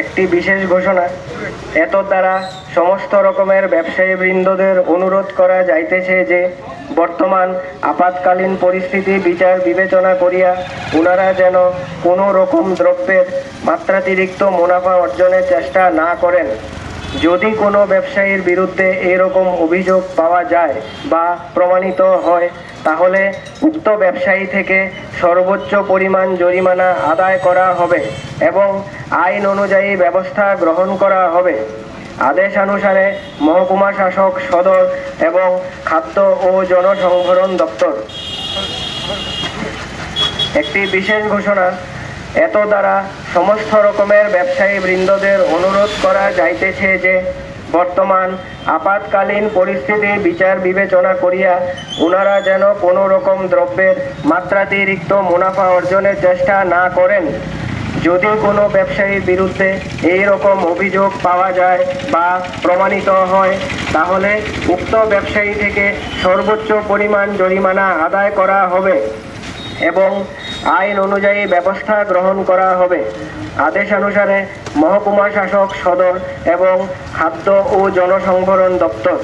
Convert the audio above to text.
একটি বিশেষ ঘোষণা, এত দ্বারা সমস্ত রকমের ব্যবসায়ী বৃন্দদের অনুরোধ করা যাইতেছে যে, বর্তমান আপাতকালীন পরিস্থিতি বিচার বিবেচনা করিয়া ওনারা যেন কোনো রকম দ্রব্যের মাত্রাতিরিক্ত মুনাফা অর্জনের চেষ্টা না করেন। যদি কোনো ব্যবসায়ীর বিরুদ্ধে এরকম অভিযোগ পাওয়া যায় বা প্রমাণিত হয়, তাহলে উক্ত ব্যবসায়ী থেকে সর্বোচ্চ পরিমাণ জরিমানা আদায় করা হবে এবং আইন অনুযায়ী ব্যবস্থা গ্রহণ করা হবে। আদেশ অনুসারে মহকুমা শাসক সদর এবং খাদ্য ও জনসংভরণ দপ্তর। একটি বিশেষ ঘোষণা এত দ্বারা সমস্ত রকমের ব্যবসায়ী বৃন্দদের অনুরোধ করা যাইতেছে যে, বর্তমান আপাতকালীন পরিস্থিতি বিচার বিবেচনা করিয়া ওনারা যেন কোনো রকম দ্রব্যের মাত্রাতিরিক্ত মুনাফা অর্জনের চেষ্টা না করেন। যদি কোনো ব্যবসায়ীর বিরুদ্ধে এই রকম অভিযোগ পাওয়া যায় বা প্রমাণিত হয়, তাহলে উক্ত ব্যবসায়ী থেকে সর্বোচ্চ পরিমাণ জরিমানা আদায় করা হবে। এবং আইন অনুযায়ী ব্যবস্থা গ্রহণ করা হবে। আদেশ অনুসারে মহকুমা শাসক সদর এবং খাদ্য ও জনসংভরণ দপ্তর।